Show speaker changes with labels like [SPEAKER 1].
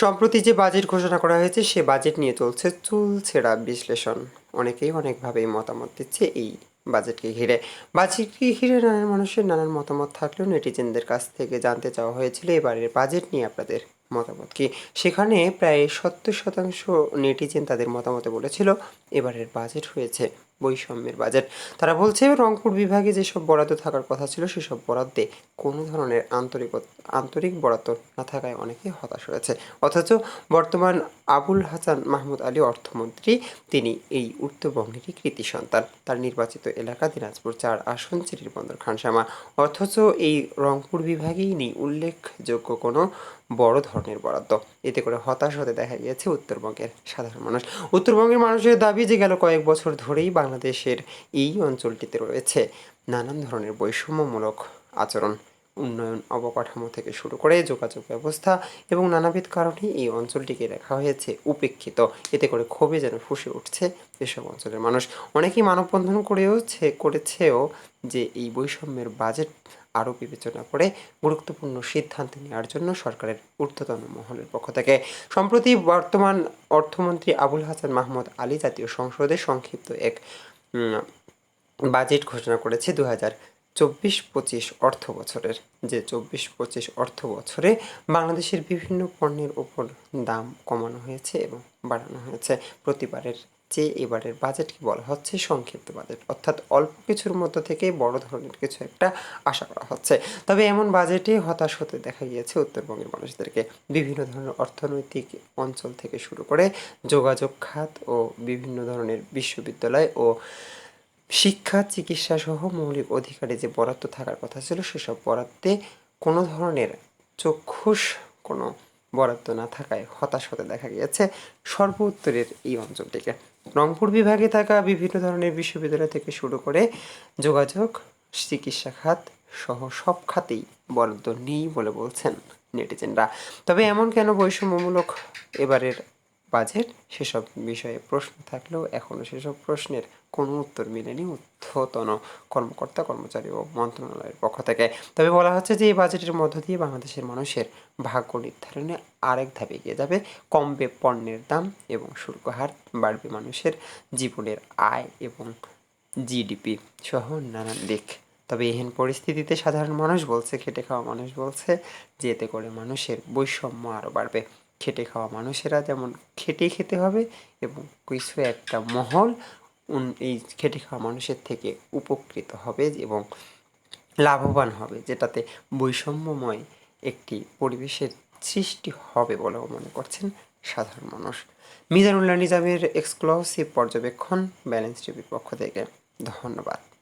[SPEAKER 1] সম্প্রতি যে বাজেট ঘোষণা করা হয়েছে, সে বাজেট নিয়ে চলছে চুলছেড়া বিশ্লেষণ। অনেকেই অনেকভাবেই মতামত দিচ্ছে এই বাজেটকে ঘিরে। বাজেটকে ঘিরে নানান মানুষের নানান মতামত থাকলেও নেটিজেনদের কাছ থেকে জানতে চাওয়া হয়েছিল এবারের বাজেট নিয়ে আপনাদের মতামত কি? সেখানে প্রায় সত্তর শতাংশ নেটিজেন তাদের মতামতে বলেছিল, এবারের বাজেট হয়েছে বৈষম্যের বাজেট তারা বলছে, রংপুর বিভাগে যেসব বরাদ্দ থাকার কথা ছিল, সেসব বরাদ্দে কোনো ধরনের আন্তরিক আন্তরিক বরাদ্দ না থাকায় অনেকে হতাশ হয়েছে। অথচ বর্তমান আবুল হাসান মাহমুদ আলী অর্থমন্ত্রী, তিনি এই উত্তরবঙ্গেরই কৃতি সন্তান। তার নির্বাচিত এলাকা দিনাজপুর চার আসন চিরির বন্দর খানসামা। অথচ এই রংপুর বিভাগেই নেই উল্লেখযোগ্য কোনো বড় ধরনের বরাদ্দ। এতে করে হতাশ হতে দেখা গিয়েছে উত্তরবঙ্গের সাধারণ মানুষ। উত্তরবঙ্গের মানুষের দাবি যে গেল কয়েক বছর ধরেই বাংলাদেশের এই অঞ্চলটিতে রয়েছে নানান ধরনের বৈষম্যমূলক আচরণ। উন্নয়ন অবকাঠামো থেকে শুরু করে যোগাযোগ ব্যবস্থা এবং নানাবিধ কারণে এই অঞ্চলটিকে রাখা হয়েছে উপেক্ষিত। এতে করে ক্ষোভে যেন ফুসে উঠছে এসব অঞ্চলের মানুষ। অনেকেই মানববন্ধন করেও ছে- করেছেও যে এই বৈষম্যের বাজেট আরও বিবেচনা করে গুরুত্বপূর্ণ সিদ্ধান্ত নেওয়ার জন্য সরকারের ঊর্ধ্বতন মহলের পক্ষ থেকে। সম্প্রতি বর্তমান অর্থমন্ত্রী আবুল হাসান মাহমুদ আলী জাতীয় সংসদে সংক্ষিপ্ত এক বাজেট ঘোষণা করেছে দু হাজার চব্বিশ পঁচিশ অর্থ বছরের যে চব্বিশ পঁচিশ অর্থ বছরে বাংলাদেশের বিভিন্ন পণ্যের ওপর দাম কমানো হয়েছে এবং বাড়ানো হয়েছে। প্রতিবারের যে এবারের বাজেটকে বলা হচ্ছে সংক্ষিপ্ত বাজেট। অর্থাৎ অল্প কিছুর মধ্য থেকে বড় ধরনের কিছু একটা আশা করা হচ্ছে। তবে এমন বাজেটে হতাশ হতে দেখা গিয়েছে উত্তরবঙ্গের মানুষদেরকে। বিভিন্ন ধরনের অর্থনৈতিক অঞ্চল থেকে শুরু করে যোগাযোগ খাত ও বিভিন্ন ধরনের বিশ্ববিদ্যালয় ও শিক্ষা, চিকিৎসা সহ মৌলিক অধিকারে যে বরাদ্দ থাকার কথা ছিল, সেসব বরাদ্দে কোনো ধরনের চক্ষুষ কোনো বরাদ্দ না থাকায় হতাশ হতে দেখা গিয়েছে সর্ব উত্তরের এই অঞ্চলটিকে। রংপুর বিভাগে থাকা বিভিন্ন ধরনের বিশ্ববিদ্যালয় থেকে শুরু করে যোগাযোগ, চিকিৎসা খাত সহ সব খাতেই বরাদ্দ নেই বলে বলছেন নেটিজেনরা। তবে এমন কেন বৈষম্যমূলক এবারের বাজেট? সেসব বিষয়ে প্রশ্ন থাকলেও এখনও সেসব প্রশ্নের কোনো উত্তর মেলেনি ঊর্ধ্বতন কর্মকর্তা, কর্মচারী ও মন্ত্রণালয়ের পক্ষ থেকে। তবে বলা হচ্ছে যে, এই বাজেটের মধ্য দিয়ে বাংলাদেশের মানুষের ভাগ্য নির্ধারণে আরেক ধাপে এগিয়ে যাবে। কমবে পণ্যের দাম এবং শুল্ক হার, বাড়বে মানুষের জীবনের আয় এবং জিডিপি সহ নানান দিক। তবে এহেন পরিস্থিতিতে সাধারণ মানুষ বলছে, খেটে খাওয়া মানুষ বলছে যে এতে করে মানুষের বৈষম্য আরও বাড়বে। খেটে খাওয়া মানুষেরা যেমন খেটে খেতে হবে এবং কিছু একটা মহল এই খেটে খাওয়া মানুষের থেকে উপকৃত হবে এবং লাভবান হবে, যেটাতে বৈষম্যময় একটি পরিবেশের সৃষ্টি হবে বলেও মনে করছেন সাধারণ মানুষ। মিজানুল্লাহ নিজামের এক্সক্লুসিভ পর্যবেক্ষণ ব্যালেন্স টিভির পক্ষ থেকে। ধন্যবাদ।